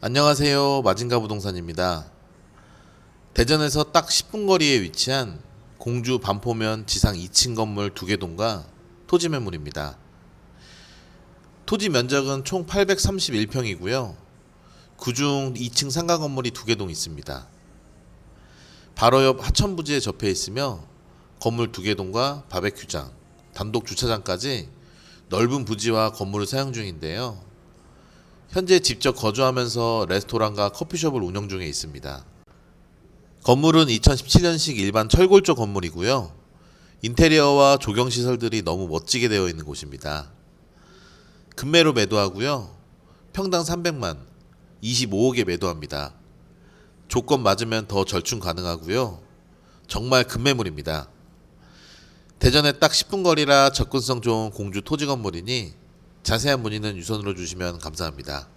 안녕하세요. 마진가 부동산입니다. 대전에서 딱 10분 거리에 위치한 공주 반포면 지상 2층 건물 두개 동과 토지 매물입니다. 토지 면적은 총 831평이고요. 그중 2층 상가 건물이 두개동 있습니다. 바로 옆 하천 부지에 접해 있으며 건물 두개 동과 바베큐장, 단독 주차장까지 넓은 부지와 건물을 사용 중인데요. 현재 직접 거주하면서 레스토랑과 커피숍을 운영 중에 있습니다. 건물은 2017년식 일반 철골조 건물이고요. 인테리어와 조경 시설들이 너무 멋지게 되어 있는 곳입니다. 금매로 매도하고요. 평당 300만, 25억에 매도합니다. 조건 맞으면 더 절충 가능하고요. 정말 금매물입니다. 대전에 딱 10분 거리라 접근성 좋은 공주 토지 건물이니 자세한 문의는 유선으로 주시면 감사합니다.